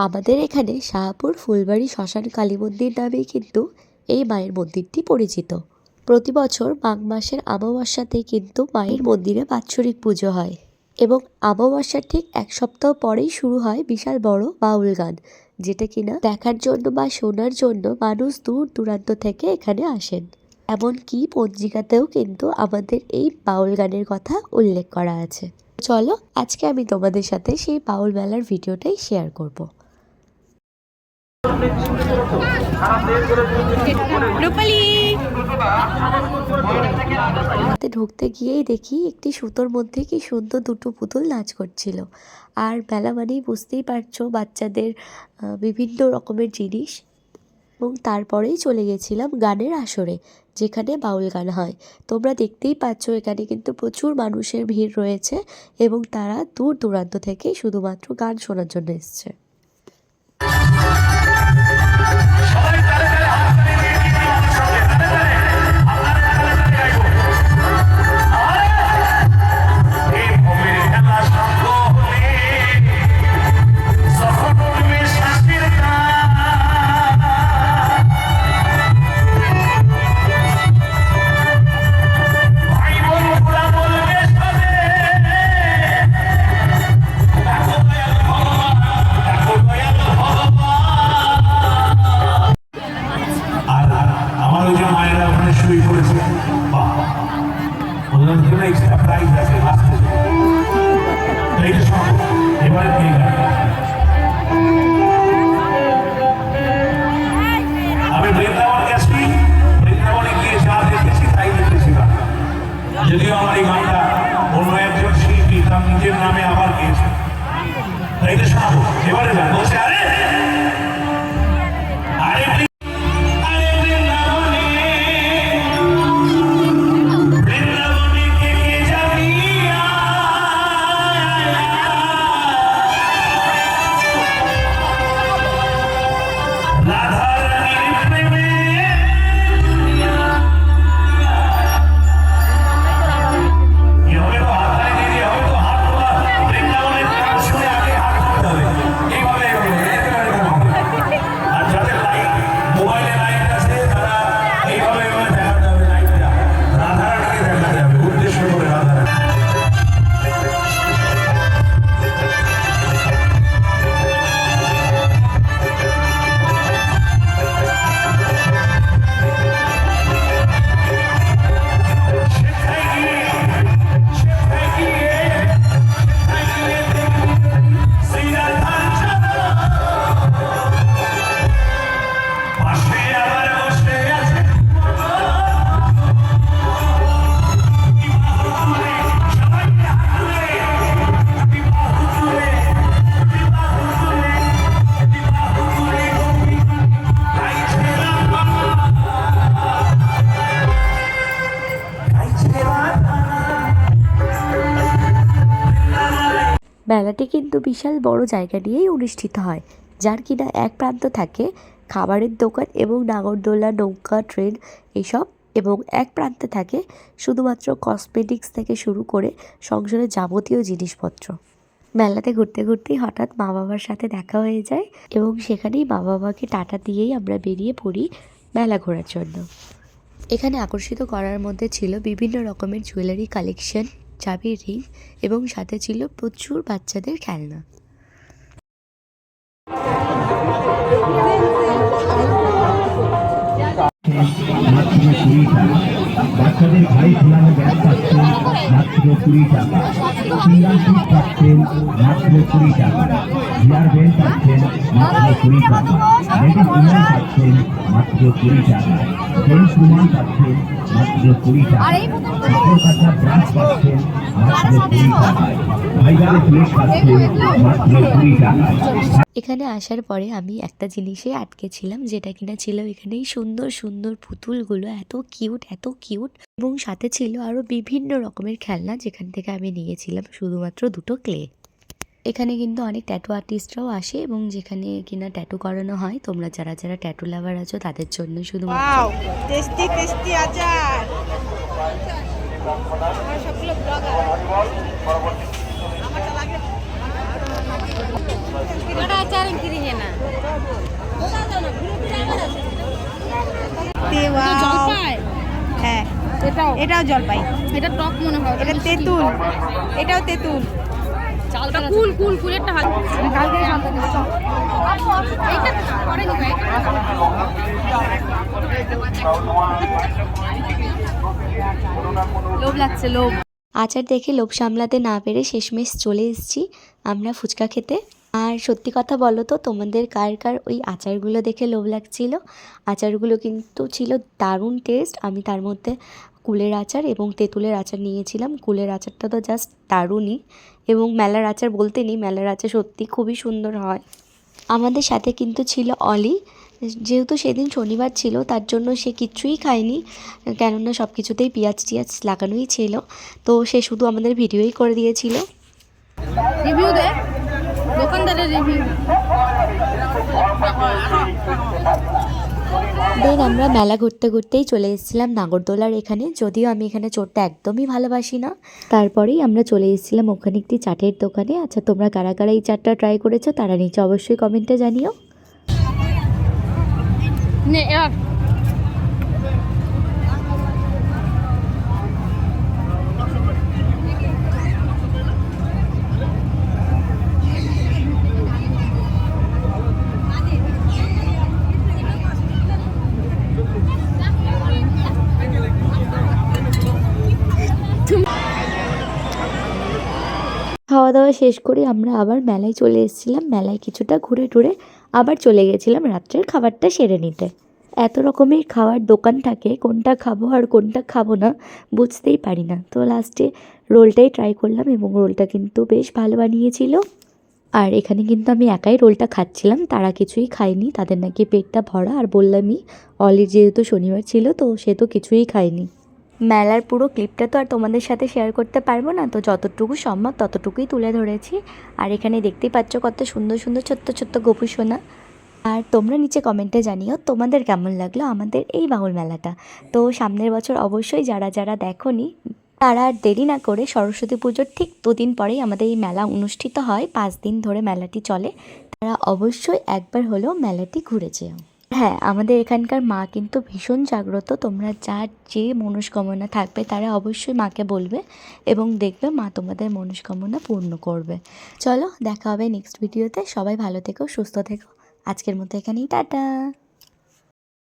আমাদের এখানে শাহপুর ফুলবাড়ি শ্মশান কালী মন্দির নামেই কিন্তু এই মায়ের মন্দিরটি পরিচিত। প্রতি বছর মাঘ মাসের অমাবস্যাতেই কিন্তু মায়ের মন্দিরে বাৎসরিক পুজো হয় এবং অমাবস্যার ঠিক এক সপ্তাহ পরেই শুরু হয় বিশাল বড় বাউল গান, যেটা কিনা দেখার জন্য বা শোনার জন্য মানুষ দূর দূরান্ত থেকে এখানে আসেন। এমনকি পঞ্জিকাতেও কিন্তু আমাদের এই বাউল গানের কথা উল্লেখ করা আছে। চলো আজকে আমি তোমাদের সাথে সেই বাউল মেলার ভিডিওটাই শেয়ার করব। ঢুকতে গিয়েই দেখি একটি সুতোর মধ্যে কি সুন্দর দুটো পুতুল নাচ করছিল। আর মেলা মানেই বুঝতেই পারছ বাচ্চাদের বিভিন্ন রকমের জিনিস। এবং তারপরেই চলে গেছিলাম গানের আসরে, যেখানে বাউল গান হয়। তোমরা দেখতেই পাচ্ছ এখানে কিন্তু প্রচুর মানুষের ভিড় রয়েছে এবং তারা দূর দূরান্ত থেকে শুধুমাত্র গান শোনার জন্য এসছে। এই এবারে গেল আমি বৃন্দাবন গেছি, বৃন্দাবনে গিয়ে যা দেখেছি তাই দেখেছি যদিও আমার এই গানটা অন্য একজন শিল্পী, তার নিজের নামে আবার গিয়েছে। তাই তো শোনাবো এবারে বলছে, আরে মেলাটি কিন্তু বিশাল বড় জায়গা নিয়েই অনুষ্ঠিত হয়, যার কিনা এক প্রান্ত থাকে খাবারের দোকান এবং নাগরদোলা, নৌকা, ট্রেন এসব এবং এক প্রান্তে থাকে শুধুমাত্র কসমেটিক্স থেকে শুরু করে সংসারের যাবতীয় জিনিসপত্র। মেলাতে ঘুরতে ঘুরতেই হঠাৎ মা বাবার সাথে দেখা হয়ে যায় এবং সেখানেই মা বাবাকে টাটা দিয়েই আমরা বেরিয়ে পড়ি মেলা ঘোরার জন্য। এখানে আকর্ষিত করার মধ্যে ছিল বিভিন্ন রকমের জুয়েলারি কালেকশন চাবির রিং এবং সাথে ছিল প্রচুর বাচ্চাদের খেলনা। মাত্র কুড়ি টাকা বাচ্চাদের ব্যাগ পাচ্ছেন মাত্র কুড়ি টাকা। সিঙ্গাল সুট পাচ্ছেন মাত্র কুড়ি টাকা হেয়ার বেল্ট পাচ্ছেন মাত্র কুড়ি টাকা লেডিস রুমাল পাচ্ছেন মাত্র কুড়ি টাকা জেন্টস রুমাল পাচ্ছেন মাত্র কুড়ি টাকা এখানে আসার পরে আমি একটা জিনিসে আটকে ছিলাম, যেটা কিনা ছিল এখানে সুন্দর সুন্দর পুতুলগুলো, এত কিউট এত কিউট এবং সাথে ছিল আরও বিভিন্ন রকমের খেলনা, যেখান থেকে আমি নিয়েছিলাম শুধুমাত্র দুটো ক্লে এখানে কিন্তু অনেক ট্যাটু আর্টিস্টরাও আসে এবং যেখানে কিনা ট্যাটু করানো হয়, তোমরা যারা যারা ট্যাটু লাভার আছো, তাদের জন্য শুধুমাত্র টেস্টি টেস্টি আচার! হ্যাঁ এটাও এটাও জলপাই এটা টক মনে হয়। এটা তেঁতুল এটাও তেঁতুল ওটা কুল কুল কুল একটা হাত কালকে লোভ লাগছে, লোভ। আচার দেখে লোভ সামলাতে না পেরে শেষমেশ চলে এসেছি আমরা ফুচকা খেতে। আর সত্যি কথা বলো তো, তোমাদের কার কার ওই আচারগুলো দেখে লোভ লাগছিল? আচারগুলো কিন্তু ছিল দারুণ টেস্ট আমি তার মধ্যে কুলের আচার এবং তেঁতুলের আচার নিয়েছিলাম। কুলের আচারটা তো জাস্ট দারুণই। এবং মেলার আচার বলতে নেই, মেলার আচার সত্যি খুবই সুন্দর হয়। আমাদের সাথে কিন্তু ছিল অলি। যেহেতু সেদিন শনিবার ছিল তার জন্য সে কিচ্ছুই খায়নি কেননা সব কিছুতেই পেঁয়াজ টিয়াজ লাগানোই ছিল। তো সে শুধু আমাদের ভিডিওই করে দিয়েছিল। রিভিউ দে দোকানদারের রিভিউ। দেন আমরা মেলা ঘুরতে ঘুরতেই চলে এসেছিলাম নাগরদোলার এখানে যদিও আমি এখানে চড়তে একদমই ভালোবাসি না। তারপরেই আমরা চলে এসেছিলাম ওখানে একটি চাটের দোকানে। আচ্ছা তোমরা কারা কারা এই চাটটা ট্রাই করেছ তারা নিচে অবশ্যই কমেন্টে জানিও। এবার খাওয়া দাওয়া শেষ করে আমরা আবার মেলায় চলে এসেছিলাম। মেলায় কিছুটা ঘুরে টুরে আবার চলে গেছিলাম রাত্রের খাবারটা সেরে নিতে। এত রকমের খাওয়ার দোকান থাকে, কোনটা খাব আর কোনটা খাব না বুঝতেই পারি না। তো লাস্টে রোলটাই ট্রাই করলাম এবং রোলটা কিন্তু বেশ ভালো বানিয়েছিল। আর এখানে কিন্তু আমি একাই রোলটা খাচ্ছিলাম, তারা কিছুই খায়নি, তাদের নাকি পেটটা ভরা আর বললামই অলির যেহেতু শনিবার ছিল তো সে তো কিছুই খায়নি। মেলার পুরো ক্লিপটা তো আর তোমাদের সাথে শেয়ার করতে পারব না, তো যতটুকু সম্ভব ততটুকুই তুলে ধরেছি। আর এখানে দেখতেই পাচ্ছ কত সুন্দর সুন্দর, ছোট্ট ছোট্ট গোপু সোনা। আর তোমরা নিচে কমেন্টে জানিও তোমাদের কেমন লাগল আমাদের এই বাউল মেলাটা। তো সামনের বছর অবশ্যই যারা যারা দেখোনি, তারা আর দেরি না করে সরস্বতী পুজোর ঠিক দুদিন পরেই আমাদের এই মেলা অনুষ্ঠিত হয়, পাঁচ দিন ধরে মেলাটি চলে। তারা অবশ্যই একবার হলেও মেলাটি ঘুরে যেও। হ্যাঁ আমাদের এখানকার মা কিন্তু ভীষণ জাগ্রত। তোমরা যার যে মনস্কামনা থাকবে তারা অবশ্যই মাকে বলবে এবং দেখবে মা তোমাদের মনস্কামনা পূর্ণ করবে। চলো, দেখা হবে নেক্সট ভিডিওতে সবাই ভালো থেকো, সুস্থ থেকো। আজকের মতো এখানেই, টাটা।